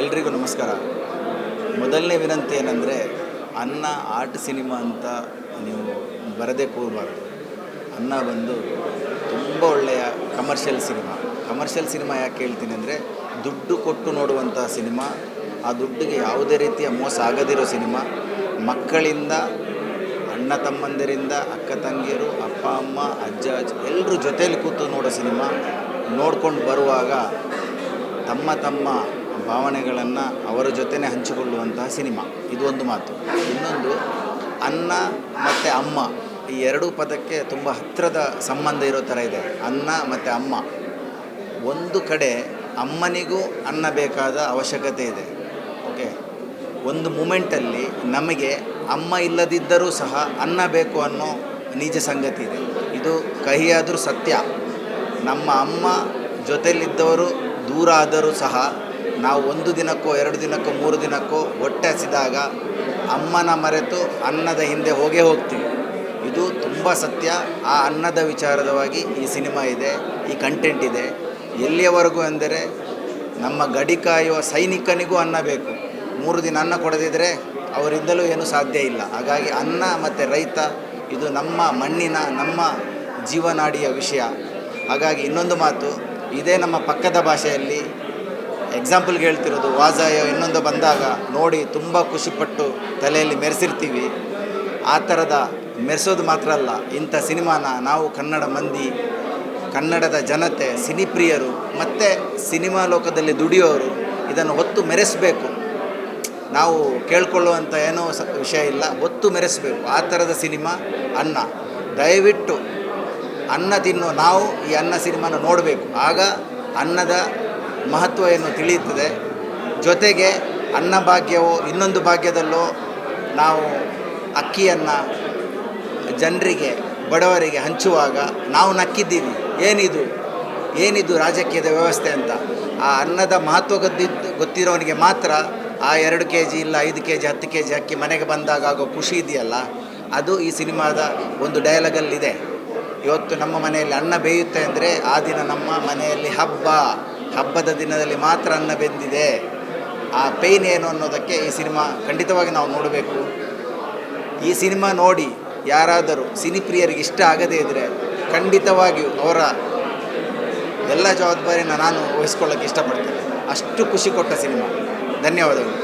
ಎಲ್ರಿಗೂ ನಮಸ್ಕಾರ. ಮೊದಲನೇ ವಿನಂತಿ ಏನಂದರೆ, ಅನ್ನ ಆರ್ಟ್ ಸಿನಿಮಾ ಅಂತ ನೀವು ಬರದೇ ಕೂರಬಾರ್ದು. ಅನ್ನ ಬಂದು ತುಂಬ ಒಳ್ಳೆಯ ಕಮರ್ಷಿಯಲ್ ಸಿನಿಮಾ. ಕಮರ್ಷಿಯಲ್ ಸಿನಿಮಾ ಯಾಕೆ ಹೇಳ್ತೀನಿ ಅಂದರೆ, ದುಡ್ಡು ಕೊಟ್ಟು ನೋಡುವಂಥ ಸಿನಿಮಾ, ಆ ದುಡ್ಡಿಗೆ ಯಾವುದೇ ರೀತಿಯ ಮೋಸ ಆಗದಿರೋ ಸಿನಿಮಾ. ಮಕ್ಕಳಿಂದ, ಅಣ್ಣ ತಮ್ಮಂದಿರಿಂದ, ಅಕ್ಕ ತಂಗಿಯರು, ಅಪ್ಪ, ಅಮ್ಮ, ಅಜ್ಜ ಅಜ್ಜ ಎಲ್ಲರೂ ಜೊತೇಲಿ ಕೂತು ನೋಡೋ ಸಿನಿಮಾ ನೋಡ್ಕೊಂಡು ಬರುವಾಗ ತಮ್ಮ ತಮ್ಮ ಭಾವನೆಗಳನ್ನು ಅವರ ಜೊತೆನೇ ಹಂಚಿಕೊಳ್ಳುವಂತಹ ಸಿನಿಮಾ. ಇದು ಒಂದು ಮಾತು. ಇನ್ನೊಂದು, ಅನ್ನ ಮತ್ತು ಅಮ್ಮ. ಈ ಎರಡೂ ಪದಕ್ಕೆ ತುಂಬ ಹತ್ತಿರದ ಸಂಬಂಧ ಇರೋ ಥರ ಇದೆ. ಅನ್ನ ಮತ್ತು ಅಮ್ಮ. ಒಂದು ಕಡೆ ಅಮ್ಮನಿಗೂ ಅನ್ನ ಬೇಕಾದ ಅವಶ್ಯಕತೆ ಇದೆ. ಓಕೆ? ಒಂದು ಮೂಮೆಂಟಲ್ಲಿ ನಮಗೆ ಅಮ್ಮ ಇಲ್ಲದಿದ್ದರೂ ಸಹ ಅನ್ನ ಬೇಕು ಅನ್ನೋ ನಿಜ ಸಂಗತಿ ಇದೆ. ಇದು ಕಹಿಯಾದರೂ ಸತ್ಯ. ನಮ್ಮ ಅಮ್ಮ ಜೊತೆಯಲ್ಲಿದ್ದವರು ದೂರ ಆದರೂ ಸಹ ನಾವು ಒಂದು ದಿನಕ್ಕೋ, ಎರಡು ದಿನಕ್ಕೋ, ಮೂರು ದಿನಕ್ಕೋ ಹೊಟ್ಟೆ ಹಸಿದಾಗ ಅಮ್ಮನ ಮರೆತು ಅನ್ನದ ಹಿಂದೆ ಹೋಗೇ ಹೋಗ್ತೀವಿ. ಇದು ತುಂಬ ಸತ್ಯ. ಆ ಅನ್ನದ ವಿಚಾರದವಾಗಿ ಈ ಸಿನಿಮಾ ಇದೆ, ಈ ಕಂಟೆಂಟ್ ಇದೆ. ಎಲ್ಲಿಯವರೆಗೂ ಎಂದರೆ ನಮ್ಮ ಗಡಿ ಕಾಯುವ ಸೈನಿಕನಿಗೂ ಅನ್ನ ಬೇಕು. ಮೂರು ದಿನ ಅನ್ನ ಕೊಡದಿದ್ದರೆ ಅವರಿಂದಲೂ ಏನೂ ಸಾಧ್ಯ ಇಲ್ಲ. ಹಾಗಾಗಿ ಅನ್ನ ಮತ್ತು ರೈತ, ಇದು ನಮ್ಮ ಮಣ್ಣಿನ, ನಮ್ಮ ಜೀವನಾಡಿಯ ವಿಷಯ. ಹಾಗಾಗಿ ಇನ್ನೊಂದು ಮಾತು, ಇದೇ ನಮ್ಮ ಪಕ್ಕದ ಭಾಷೆಯಲ್ಲಿ ಎಕ್ಸಾಂಪಲ್ಗೆ ಹೇಳ್ತಿರೋದು ವಾಜಾಯ ಇನ್ನೊಂದು ಬಂದಾಗ ನೋಡಿ ತುಂಬ ಖುಷಿಪಟ್ಟು ತಲೆಯಲ್ಲಿ ಮೆರೆಸಿರ್ತೀವಿ. ಆ ಥರದ ಮೆರೆಸೋದು ಮಾತ್ರ ಅಲ್ಲ, ಇಂಥ ಸಿನಿಮಾನ ನಾವು ಕನ್ನಡ ಮಂದಿ, ಕನ್ನಡದ ಜನತೆ, ಸಿನಿಪ್ರಿಯರು, ಮತ್ತು ಸಿನಿಮಾ ಲೋಕದಲ್ಲಿ ದುಡಿಯೋರು ಇದನ್ನು ಹೊತ್ತು ಮೆರೆಸಬೇಕು. ನಾವು ಕೇಳ್ಕೊಳ್ಳುವಂಥ ಏನೋ ಸ ವಿಷಯ ಇಲ್ಲ ಹೊತ್ತು ಮೆರೆಸಬೇಕು. ಆ ಥರದ ಸಿನಿಮಾ ಅನ್ನ. ದಯವಿಟ್ಟು ಅನ್ನ ತಿನ್ನೋ ನಾವು ಈ ಅನ್ನ ಸಿನಿಮಾನ ನೋಡಬೇಕು. ಆಗ ಅನ್ನದ ಮಹತ್ವ ಏನು ತಿಳಿಯುತ್ತದೆ? ಜೊತೆಗೆ ಅನ್ನ ಭಾಗ್ಯವೋ ಇನ್ನೊಂದು ಭಾಗ್ಯದಲ್ಲೂ ನಾವು ಅಕ್ಕಿಯನ್ನು ಜನರಿಗೆ, ಬಡವರಿಗೆ ಹಂಚುವಾಗ ನಾವು ನಕ್ಕಿದ್ದೀವಿ. ಏನಿದು? ಏನಿದು ರಾಜಕೀಯದ ವ್ಯವಸ್ಥೆ ಅಂತ? ಆ ಅನ್ನದ ಮಹತ್ವ ಗೊತ್ತಿದ್ದು ಗೊತ್ತಿರೋನಿಗೆ ಮಾತ್ರ ಆ ಎರಡು ಕೆ ಜಿ ಇಲ್ಲ ಐದು ಕೆ ಜಿ ಹತ್ತು ಕೆ ಜಿ ಅಕ್ಕಿ ಮನೆಗೆ ಬಂದಾಗ ಆಗೋ ಖುಷಿ ಇದೆಯಲ್ಲ? ಅದು ಈ ಸಿನಿಮಾದ ಒಂದು ಡೈಲಾಗಲ್ಲಿದೆ ಇವತ್ತು ನಮ್ಮ ಮನೆಯಲ್ಲಿ ಅನ್ನ ಬೇಯುತ್ತೆ ಅಂದರೆ ಆ ದಿನ ನಮ್ಮ ಮನೆಯಲ್ಲಿ ಹಬ್ಬ. ಹಬ್ಬದ ದಿನದಲ್ಲಿ ಮಾತ್ರ ಅನ್ನ ಬೆಂದಿದೆ. ಆ ಪೈನ್ ಏನು ಅನ್ನೋದಕ್ಕೆ ಈ ಸಿನಿಮಾ ಖಂಡಿತವಾಗಿ ನಾವು ನೋಡಬೇಕು. ಈ ಸಿನಿಮಾ ನೋಡಿ ಯಾರಾದರೂ ಸಿನಿಪ್ರಿಯರಿಗೆ ಇಷ್ಟ ಆಗದೇ ಇದ್ದರೆ ಖಂಡಿತವಾಗಿಯೂ ಅವರ ಎಲ್ಲ ಜವಾಬ್ದಾರಿನ ನಾನು ವಹಿಸ್ಕೊಳ್ಳೋಕ್ಕೆ ಇಷ್ಟಪಡ್ತೇನೆ. ಅಷ್ಟು ಖುಷಿ ಕೊಟ್ಟ ಸಿನಿಮಾ. ಧನ್ಯವಾದಗಳು.